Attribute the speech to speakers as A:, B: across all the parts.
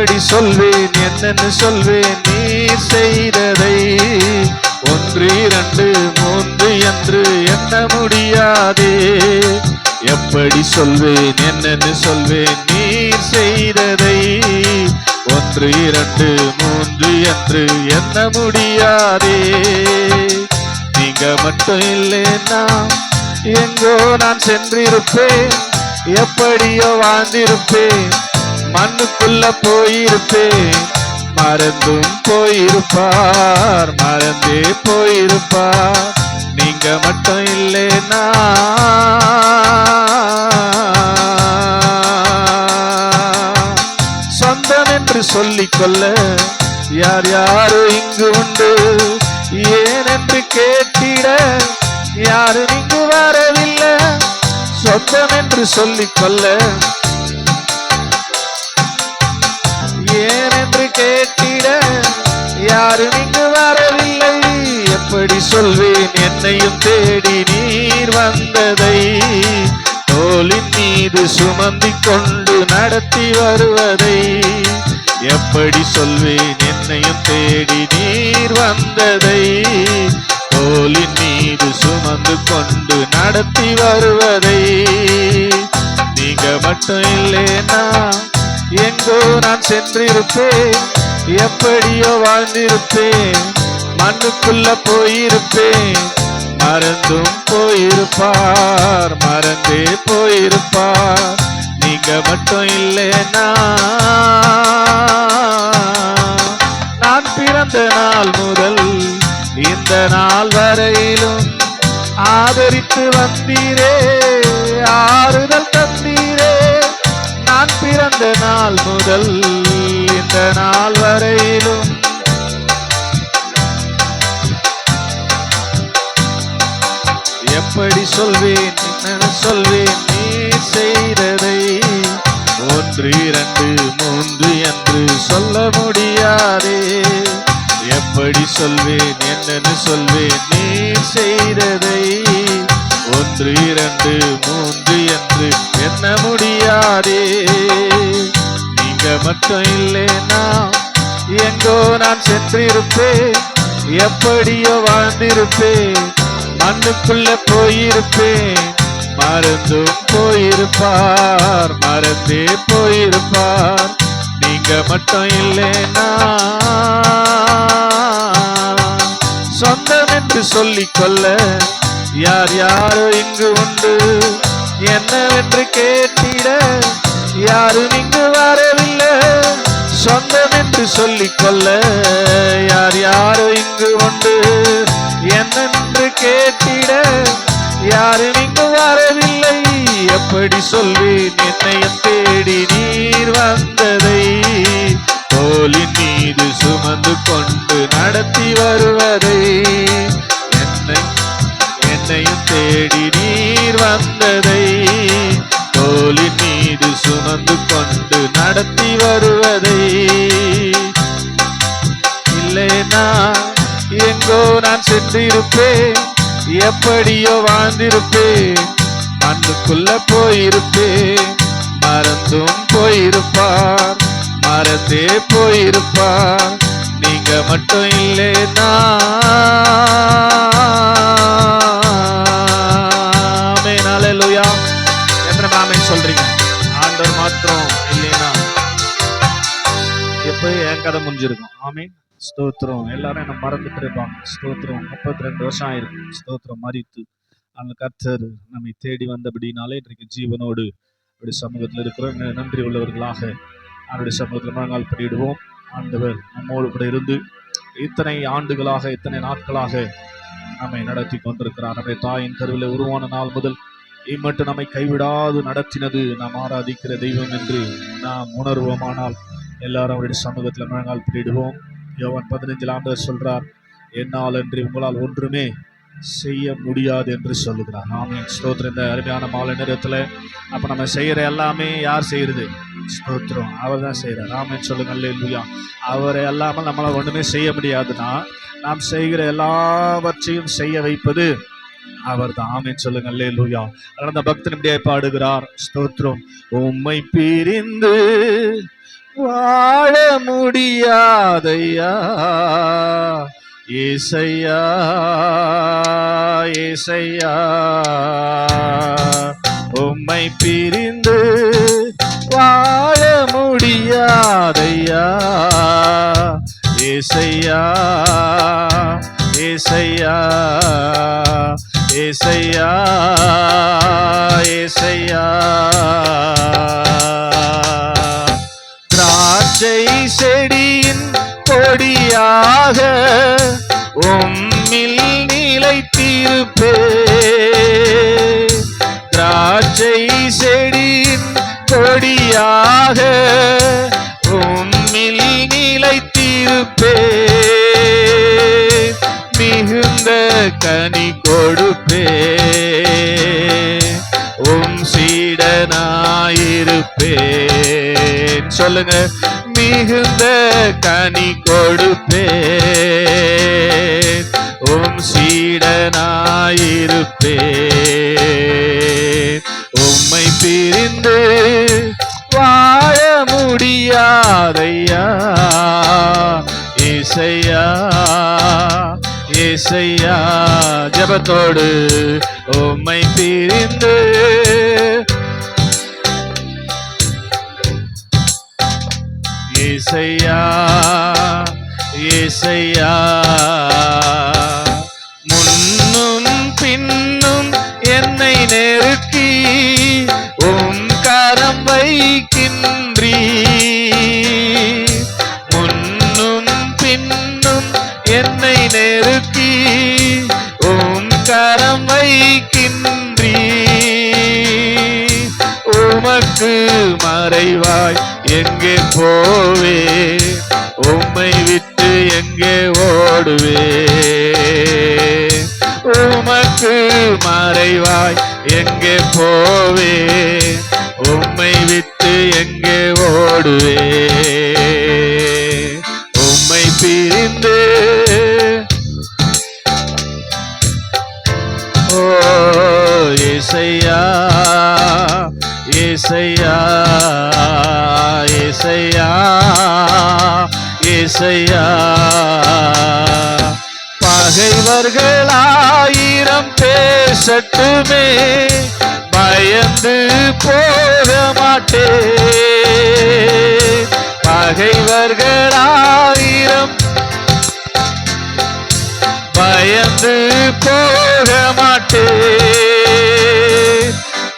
A: எப்படி சொல்வேன் என்னன்னு சொல்வேன் நீ செய்ததை. ஒன்று இரண்டு மூன்று என்று எண்ண முடியாதே. எப்படி சொல்வேன் என்னன்னு சொல்வேன் நீ செய்ததை. ஒன்று இரண்டு மூன்று என்று எண்ண முடியாதே. நீங்க மட்டும் இல்லைன்னா எங்கோ நான் சென்றிருப்பேன் எப்படியோ வாழ்ந்திருப்பேன். மண்ணுக்குள்ள போயிருப்பேன் மறந்தும் போயிருப்பார் மறந்தே போயிருப்பார். நீங்க மட்டும் இல்லைன்னா. சொந்தம் என்று சொல்லிக்கொள்ள யார் யாரோ இங்கு உண்டு. ஏன் என்று கேட்டிட யாரும் இங்கு வரவில்லை. சொந்தம் என்று சொல்லிக்கொள்ள கேட்டிட யாரும் இங்கு வரவில்லை. எப்படி சொல்வேன் என்னையும் தேடி நீர் வந்ததை. தோலின் மீது சுமந்தி கொண்டு நடத்தி வருவதை. எப்படி சொல்வேன் என்னையும் தேடி நீர் வந்ததை. தோலின் மீது சுமந்து கொண்டு நடத்தி வருவதை. நீங்க மட்டும் இல்லைன்னா எங்கோ நான் சென்றிருப்பேன். எப்படியோ வாழ்ந்திருப்பேன். மண்ணுக்குள்ள போயிருப்பேன். மறந்தும் போயிருப்பார் மறந்தே போயிருப்பார். நீங்க மட்டும் இல்லைன்னா நான் பிறந்த நாள் முதல் இந்த நாள் வரையிலும் ஆதரித்து வந்தீரே ஆறுதல் தந்தீர். நான் பிறந்த நாள் முதல் இந்த நாள் வரையிலும் எப்படி சொல்வேன் என்ன சொல்வேன் நீ செய்ததை ஒன்று இரண்டு மூன்று என்று சொல்ல முடியாதே. எப்படி சொல்வேன் என்னன்னு சொல்வேன் நீ செய்ததை ஒன்று இரண்டு மூன்று என்ன முடியாதே? நீங்க மட்டும் இல்லைன்னா எங்கோ நான் சென்றிருப்பேன். எப்படியோ வாழ்ந்திருப்பேன். மண்ணுக்குள்ள போயிருப்பேன். மறந்தும் போயிருப்பார் மறந்தே போயிருப்பார். நீங்க மட்டும் இல்லைன்னா சொந்தம் என்று சொல்லிக் கொள்ள யார் யாரோ இங்கு உண்டு. என்னவென்று கேட்டிட யாரும் இங்கு வரவில்லை. சொந்தம் என்று சொல்லிக்கொள்ள யார் யாரோ இங்கு உண்டு. என்னென்று கேட்டிட யாரும் இங்கு வரவில்லை. எப்படி சொல்வேன் என்னையும் தேடி நீர் வந்ததை. தோலின் மீது சுமந்து கொண்டு நடத்தி வருவதை. என்னை என்னையும் தேடி நீர் வந்ததை. ஒளி மீது சுமந்து கொண்டு நடத்தி வருவதை. இல்லைனா எங்கோ நான் சென்றிருப்பேன். எப்படியோ வாழ்ந்திருப்பேன். மண்ணுக்குள்ள போயிருப்பேன். மறந்தும் போயிருப்பார் மறந்தே போயிருப்பார். நீங்க மட்டும் இல்லைனா கதை முடிஞ்சிருக்கும் ஆமீன். ஸ்தோத்திரம். எல்லாரும் என்ன மறந்துட்டு இருப்பாங்க. ஸ்தோத்திரம். முப்பத்தி ரெண்டு வருஷம் ஆயிருக்கும் ஸ்தோத்திரம். மறித்து. அந்த கர்த்தர் நம்மை தேடி வந்தபடினாலே இன்றைக்கு ஜீவனோடு அப்படி சமூகத்தில் இருக்கிறோம். நன்றி உள்ளவர்களாக அவருடைய சமூகத்தில் முழங்கால் பண்ணிடுவோம் ஆண்டவர் நம்மோடு கூட இருந்து இத்தனை ஆண்டுகளாக இத்தனை நாட்களாக நம்மை நடத்தி கொண்டிருக்கிறார். நம்முடைய தாயின் கருவில் உருவான நாள் முதல் இம்மட்டும் நம்மை கைவிடாது நடத்தினது. நாம் ஆராதிக்கிற தெய்வம் என்று நாம் உணர்வோமானால் எல்லாரும் அவருடைய சமூகத்தில் முழங்கால் பிடிடுவோம். யோவன் பதினைஞ்சில் ஆண்டவர் சொல்கிறார் என்னால் என்று உங்களால் ஒன்றுமே செய்ய முடியாது என்று சொல்லுகிறார். ஆமென். ஸ்தோத்திரம். இந்த அருமையான மாலை நேரத்தில் அப்போ நம்ம செய்கிற எல்லாமே யார் செய்கிறது ஸ்தோத்திரம். அவர் தான் செய்கிறார் ஆமென். சொல்லுங்க. இல்லையா அவரை இல்லாமல் நம்மளால் ஒன்றுமே செய்ய முடியாதுன்னா நாம் செய்கிற எல்லாவற்றையும் செய்ய வைப்பது அவர் தான். ஆமென். சொல்லுங்க. அல்லே லூயா அந்த பக்தன் இப்படியே பாடுகிறார் ஸ்தோத்திரம். உம்மை பிரிந்து வாழ முடியாதையா? ஏசையா ஏசையா உம்மை பிரிந்து வாழ முடியாதையா? ஏசையா ஏசையா ஏசையா ஏசையா. திராட்சை செடியின் கொடியாக உம்மில் நிலைத்திருப்பே. திராட்சை செடியின் கொடியாக உம்மில் நிலைத்திருப்பே. மிகுந்த கனி கொடுப்பே. உம் சீடனாயிருப்பே. கொடுப்பேன் சொல்லுங்க மிகுந்த கனி கொடுப்பேன். உம் சீடனாயிருப்பேன். உம்மை பிரிந்து வாழ முடியாதையா? இசையா இசையா ஜபத்தோடு உம்மை பிரிந்து ஏசையா ஏசையா முன்னும் பின்னும் என்னை நெருக்கி உம் கரம் வைக்கின்றீ. முன்னும் பின்னும் என்னை நெருக்கி உம் கரம் வைக்கின்றீ. உமக்கு மறைவாய் எங்கே போவே? உம்மை விட்டு எங்கே ஓடுவே? உமக்கு மறைவாய் எங்கே போ சட்டுமே பயந்து போக மாட்டே. பகைவர்களாயிரம் பயந்து போக மாட்டே.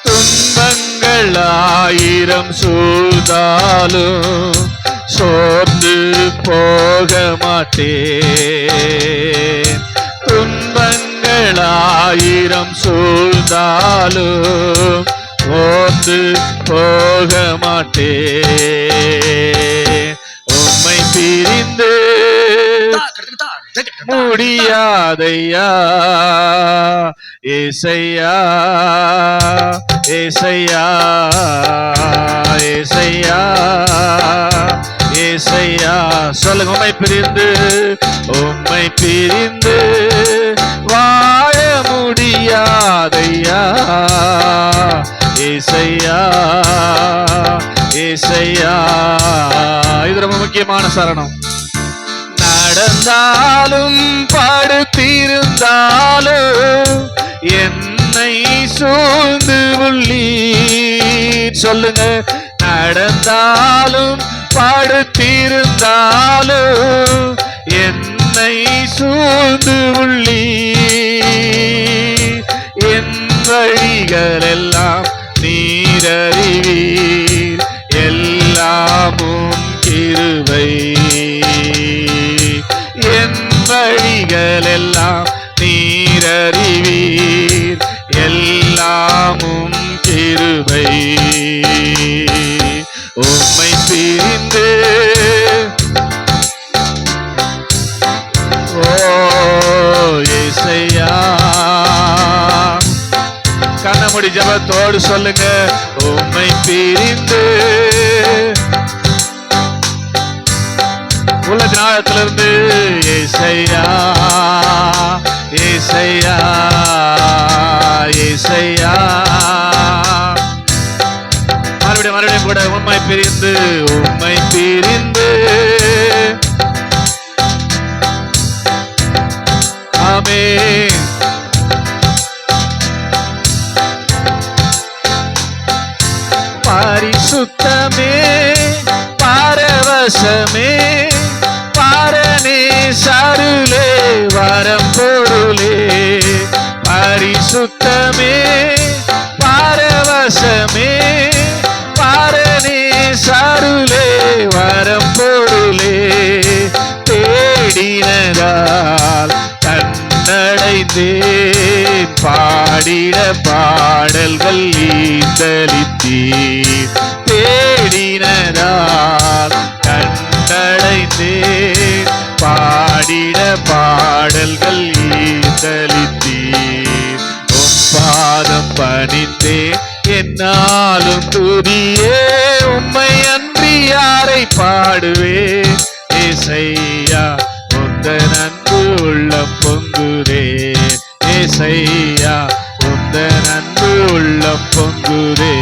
A: துன்பங்கள் ஆயிரம் சூழ்ந்தாலும் சோர்ந்து போக மாட்டே. துன்பங்கள் ஆயிரம் சூழ்ந்தாலும் ஓந்து போக மாட்டே உம்மை பிரிந்து முடியாதையா? ஏசையா ஏசையா ஏசையா ஏசையா. சொல்லுங்க உம்மை பிரிந்து உம்மை பிரிந்து முடியாதையா ஏசையா ஏசையா. இது ரொம்ப முக்கியமான சரணம். நடந்தாலும் படுத்திருந்தாலும் என்னை சூழ்ந்து உள்ளி சொல்லுங்க நடந்தாலும் படுத்திருந்தாலும் என்னை சூழ்ந்து உள்ளீர். வழிகளெல்லாம் நீரறிவீர். எல்லாமும் கிருபை. என் வழிகளெல்லாம் நீரறிவீர். எல்லாமும் கிருபை. கண்ணமுடி ஜபத்தோடு சொல்லுங்க உண்மை பிரிந்து. உள்ள ஆழத்திலிருந்து ஏசையா ஏசையா ஏசையா. மறுபடியும் மறுபடியும் கூட உண்மை பிரிந்து பாடல்கள் ஈந்தளித்தீர் தேடினதால் கண்டடைந்தேன் பாடிட பாடல்கள் ஈந்தளித்தீர் பாதம் பணிந்தேன். என்னாலும் துதியே உம்மை அன்றி யாரை பாடுவே இசையா உந்த நன்பு உள்ள பொங்குதே. இசையா பாதம் பொங்குதே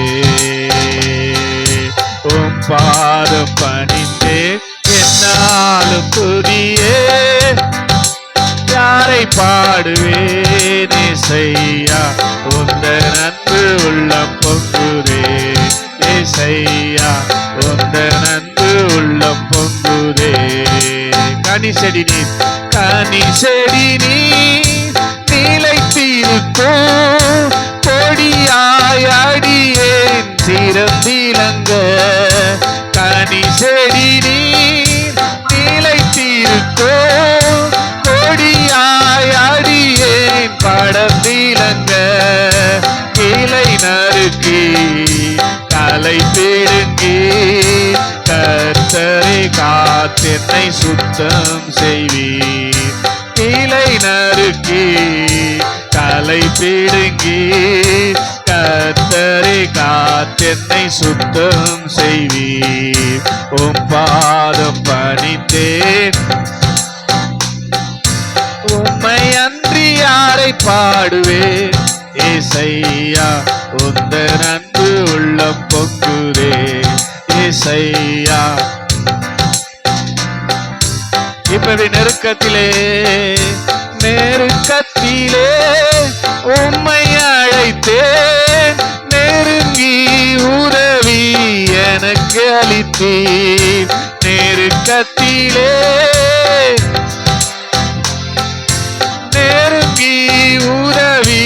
A: உம் பாதம் பணிந்தே என்னாலும் துதியே. யாரை பாடுவேனே செய்யா உந்த நன்பு உள்ளம் பொங்குதே ஏசையா? உந்த நன்பு உள்ளம் பொங்குதே. கனி செடி நீர் கனி அடியேன் சிறந்திலங்க கனி செடி நீர் நீலை தீர்க்கோ கொடியாய் அடியேன் படர்ந்திலங்க கிளை நறுக்கி தலை பிடுங்கி கர்த்தரை காத்தென்னை சுத்தம் செய்வீர். கிளை நறுக்கி தலை பிடுங்கி கர்த்தரை காத்தென்னை சுத்தம் செய்வீர். உம் பாதம் பணித்தேன். உம்மை அன்றி யாரை பாடுவேன்? இசையா உந்த நன்பு உள்ளம் பொங்குதே இசையா இப்படி நெருக்கத்திலே நெருக்கத்திலே உம்மை அழைத்தேன். நெருங்கி உதவி எனக்கு அளித்தீர். நெருக்கத்திலே நெருங்கி உதவி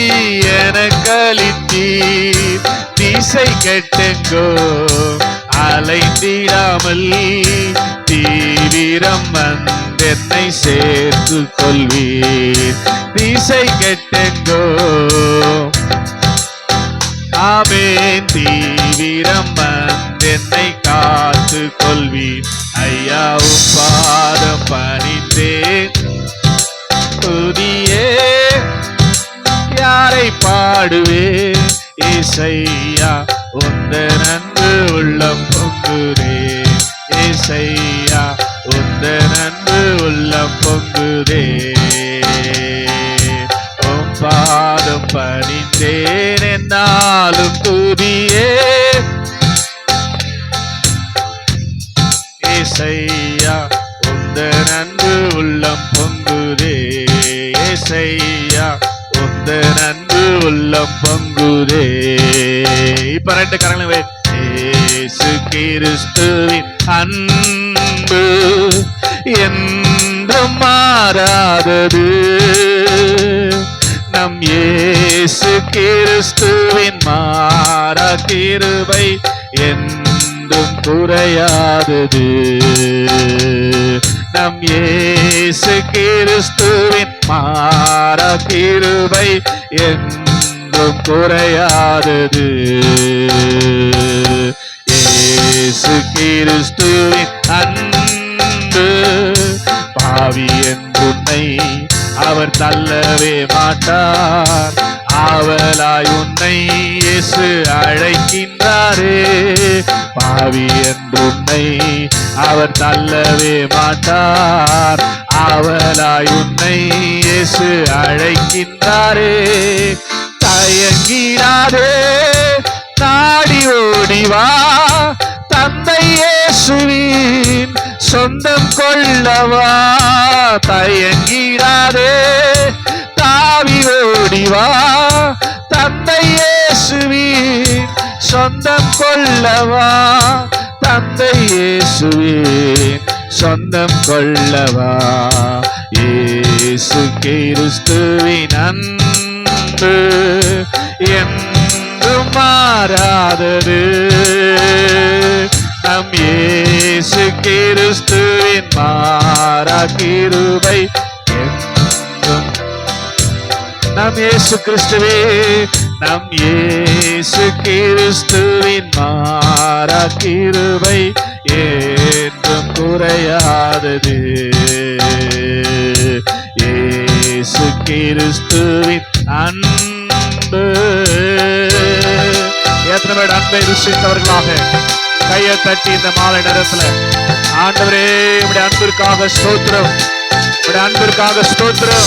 A: எனக்கு எனக்களித்தீர் திசை கெட்டெங்கோ அலைந்திடாமல் தீவிரம் வந்தென்னை சேர்த்து கொள்வீர். திசை கெட்டெங்கோ ஆமேன் தீவிரம் என்னை காத்து கொள்வீர் ஐயா பாதம் பணிந்தேன். துதியே யாரை பாடுவேன்? இசையா உந்த நன்று உள்ளம் பொங்குதே. இசையா உந்த நன்று உள்ளம் பொங்குதே. பணிந்தேன் என்னாலும் துதியே இசையா உந்த நன்பு உள்ளம் பொங்குதே. இசையா உந்த நன்பு உள்ளம் பொங்குதே. இப்ப ரெண்டு கரங்களும் ஏசு கிறிஸ்துவின் அன்பு என்றும் மாறாதது. கிறிஸ்துவின் மாறா கிருபை என்றும் குறையாதது. நம் ஏசு கிறிஸ்துவின் மாறா கிருபை என்றும் குறையாதது. ஏசு கிறிஸ்துவின் அன்பு பாவி என்றுன்னை அவர் தள்ளவே மாட்டார். ஆவலாய் உன்னை இயேசு அழைக்கின்றாரே. பாவி என்றுன்னை அவர் தள்ளவே மாட்டார். ஆவலாய் உன்னை இயேசு அழைக்கின்றாரே. தயங்கிடாதே நாடி ஓடிவா தந்தை இயேசுவின் சொந்தம் கொள்ளவா. தயங்கிடாதே ஆவி ஓடிவா தந்தை இயேசுவின் சொந்தம் கொள்ளவா. தந்தை இயேசுவின் சொந்தம் கொள்ளவா. இயேசு கிறிஸ்துவின் அன்பு என்றும் மாறாதது. நம் இயேசு கிறிஸ்துவின் மாறா கிருபை நம் இயேசு கிறிஸ்துவே நம் இயேசு கிறிஸ்துவின் மாறா கிருபை என்றும் குறையாதது. இயேசு கிறிஸ்துவின் அன்பு. எத்தனை பேர் அன்பை ருசித்தவர்களாக? கையை தட்டி இந்த மாலை நேரத்தில் ஆண்டவரே இப்படி அன்பிற்காக ஸ்தோத்திரம். இப்படி அன்பிற்காக ஸ்தோத்திரம்.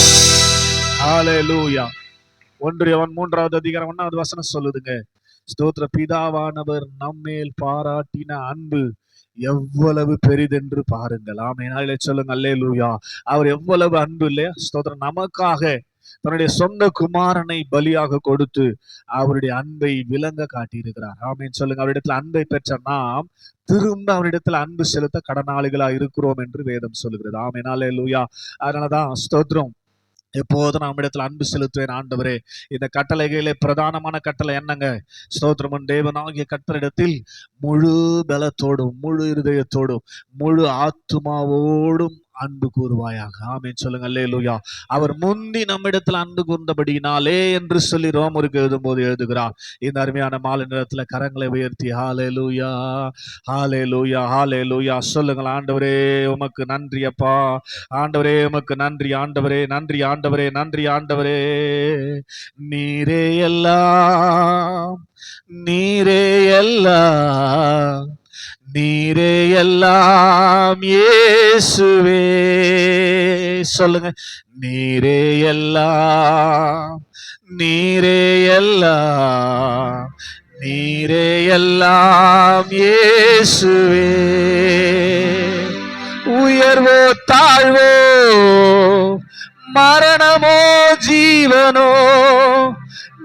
A: ஹalleluya ஒன்று அவன் மூன்றாவது அதிகாரம் ஒன்னாவது வசனம் சொல்லுதுங்க. ஸ்தோத்திர பிதாவானவர் நம்மேல் பாராட்டின அன்பு எவ்வளவு பெரிதென்று பாருங்கள். ஆமென். சொல்லுங்க அல்லேலூயா. அவர் எவ்வளவு அன்பு இல்லையா? ஸ்தோத்திரம் நமக்காக தன்னுடைய சொந்த குமாரனை பலியாக கொடுத்து அவருடைய அன்பை விளங்க காட்டியிருக்கிறார். ஆமீன். சொல்லுங்க அவரிடத்துல அன்பை பெற்ற நாம் திரும்ப அவரிடத்துல அன்பு செலுத்த கடனாளிகளா இருக்கிறோம் என்று வேதம் சொல்லுகிறது. ஆமீனாலே லூயா அதனாலதான் ஸ்தோத்ரம் எப்போதும் நம்ம அன்பு செலுத்துவேன் ஆண்டவரே. இந்த கட்டளைகளிலே பிரதானமான கட்டளை என்னங்க? ஸ்தோத்திரமன் தேவனாகிய கட்டளிடத்தில் முழு பலத்தோடும் முழு இருதயத்தோடும் முழு ஆத்துமாவோடும் அன்பு கூறுவாயாக. ஆமீன். சொல்லுங்க அல்லேலூயா. அவர் முந்தி நம்மிடத்தில் அன்பு கூர்ந்தபடினாலே என்று சொல்லி ரோமருக்கு எழுதும்போது எழுதுகிறார். இந்த அருமையான மாலை நேரத்தில் கரங்களை உயர்த்தி ஹாலே லூயா ஹாலே லூயா ஹாலே லூயா சொல்லுங்கள். ஆண்டவரே உமக்கு நன்றி அப்பா. ஆண்டவரே உமக்கு நன்றி ஆண்டவரே நன்றி ஆண்டவரே நன்றி ஆண்டவரே. நீரே எல்லாம் நீரே எல்லாம் நீரே எல்லாம் இயேசுவே. சொல்லுங்க. நீரே எல்லாம் நீரே எல்லாம் நீரே எல்லாம் இயேசுவே. உயர்வோ தாழ்வோ மரணமோ ஜீவனோ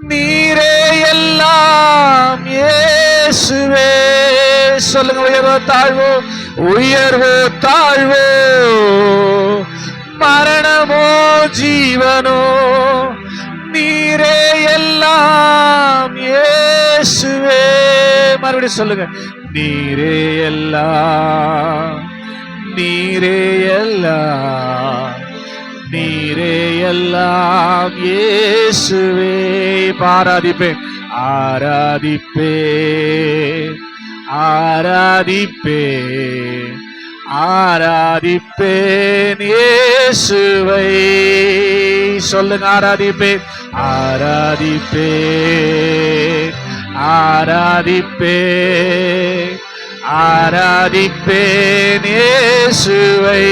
A: நீரே எல்லாம் இயேசுவே. சொல்லுங்க உயர்வோ தாழ்வோ உயர்வோ தாழ்வோ. மரணமோ ஜீவனோ நீரே எல்லாம் இயேசுவே. மறுபடியும் சொல்லுங்க நீரே எல்லாம் நீரே எல்லாம் நீரே எல்லாம் இயேசுவே. பாராதிப்பேன் ஆராதிப்பேன். ஆராதிப்பேன். ஆராதிப்பேன் இயேசுவை. சொல்லுங்க ஆராதிப்பேன். ஆராதிப்பேன். ஆராதிப்பேன். ஆராதிப்பேன் இயேசுவை.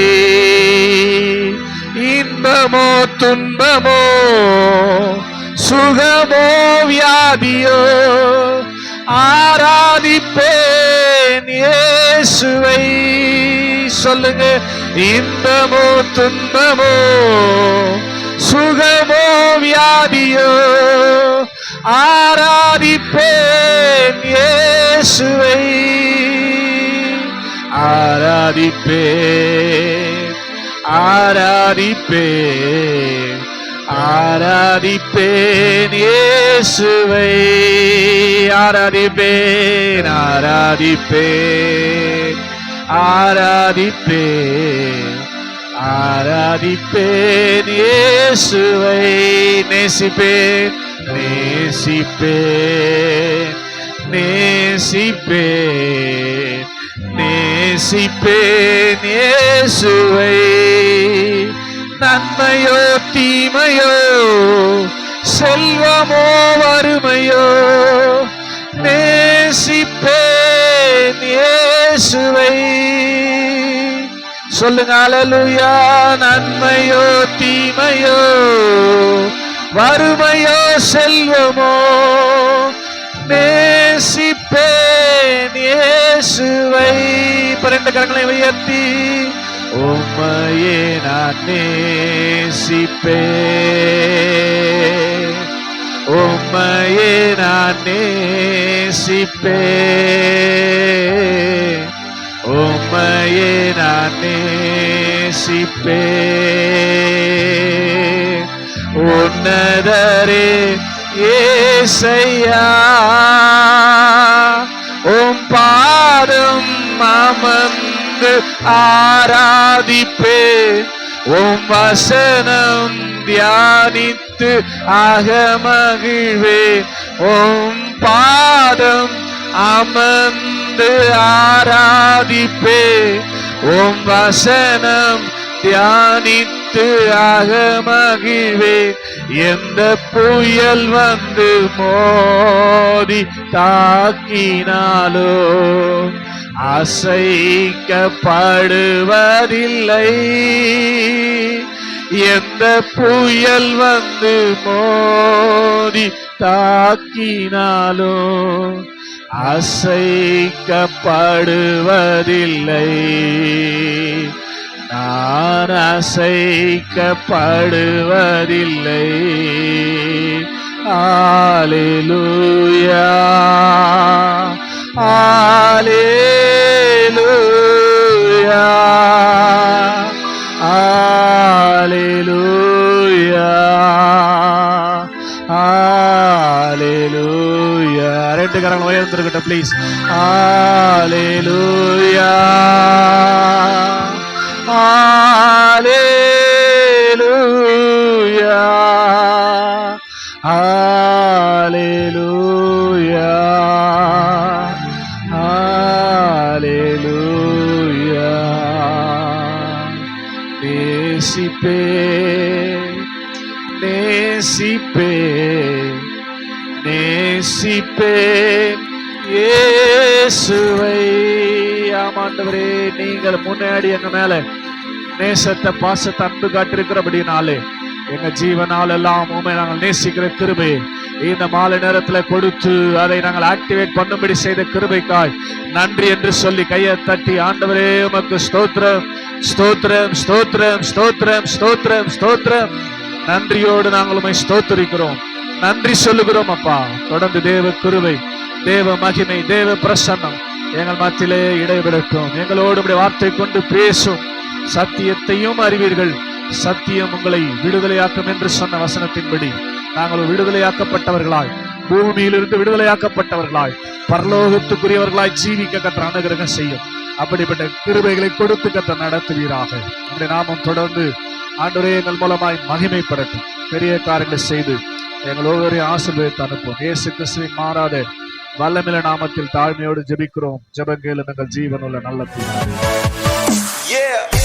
A: இன்பமோ துன்பமோ சுகமோ வியாதியோ ஆராதிப்பேன். இயேசுவை சொல்லுங்க. இன்பமோ துன்பமோ சுகமோ வியாதியோ ஆராதிப்பேன் இயேசுவை. ஆராதிப்பேன் ஆராதிப்பேன். ஆராதிப்பேன் இயேசுவை. ஆராதிப்பேன் ஆராதிப்பேன் ஆராதிப்பேன் ஆராதிப்பேன் இயேசுவை. நேசிப்பேன் நேசிப்பேன் நேசிப்பேன் நேசிப்பேன் இயேசுவை. நன்மையோ தீமையோ செல்வமோ வறுமையோ நேசிப்பேன் இயேசுவை. சொல்லுங்க அலலுயா! நன்மையோ தீமையோ வறுமையோ செல்வமோ நேசிப்பேன் இயேசுவை. இப்ப கரங்களை உயர்த்தி உம்மையே நான் நேசிப்பேன் உம்மையே நான் நேசிப்பேன் உம்மையே நான் நேசிப்பேன் உன்னதரே ஏசையா. உம் பாடும் மாமன் அமர்ந்து ஆராதிப்பே. உம் வசனம் தியானித்து அகமகிழ்வே. உம் பாதம் அமர்ந்து ஆராதிப்பே. உம் வசனம் தியானித்து அகமகிழ்வே. எந்த புயல் வந்து மோதி தாக்கினாலோ. அசைக்கப்படுவதில்லை. எந்த புயல் வந்து மோதி தாக்கினாலோ அசைக்கப்படுவதில்லை. நான் அசைக்கப்படுவதில்லை. ஆலிலூயா ஆலேலூயா ஆலேலூயா ஆலேலூயா ரெண்டு கரங்கள் உயர்ந்திருக்கட்டும் ப்ளீஸ் ஆலேலூயா ஆலேலூயா நேசிப்பே நேசிப்பே நேசிப்பேன் இயேசுவை. ஆமாண்டவரே நீங்கள் முன்னாடி எங்க மேல நேசத்தை பாசத்தை அன்பு காட்டிருக்கிறபடினாலே எங்க ஜீவனால் எல்லாம் உண்மை நாங்கள் நேசிக்கிற கிருபை இந்த மாலை நேரத்துல கொடுத்து அதை நாங்கள் ஆக்டிவேட் பண்ணும்படி செய்த கிருபைக்காய் நன்றி என்று சொல்லி கையை தட்டி ஆண்டவரே உமக்கு ஸ்தோத்திரம். ஸ்தோத்திரம் ஸ்தோத்திரம் ஸ்தோத்திரம் ஸ்தோத்திரம் ஸ்தோத்திரம். நன்றியோடு நாங்கள் உண்மை நன்றி சொல்லுகிறோம் அப்பா. தொடர்ந்து தேவ குருவை தேவ மகிமை தேவ பிரசன்னம் எங்கள் மத்தியிலே இடைபெறட்டும் எங்களோடு வார்த்தை கொண்டு பேசும். சத்தியத்தையும் அறிவீர்கள். சத்தியம் உங்களை விடுதலையாக்கும் என்று சொன்ன வசனத்தின்படி நாங்கள் விடுதலையாக்கப்பட்டவர்களாய் பூமியிலிருந்து விடுதலையாக்கப்பட்டவர்களாய் பரலோகத்துக்குரியவர்களாய் ஜீவிக்க கற்ற அனுகிரகம் செய்யும். அப்படிப்பட்ட கிருபைகளை கொடுத்து கத்த நடத்துவீராக நம்முடைய நாமம் தொடர்ந்து ஆண்டுரே எங்கள் மூலமாய் மகிமைப்படட்டும் பெரிய காரியங்களை செய்து எங்கள் ஒவ்வொரு ஆசிர்வதித்து அனுப்பும் இயேசு கிறிஸ்துவின் மாறாத வல்லமில நாமத்தில் தாழ்மையோடு ஜெபிக்கிறோம் ஜெபங்கேலும் எங்கள் ஜீவனுள்ள நல்ல பிதாவே.
B: Yeah.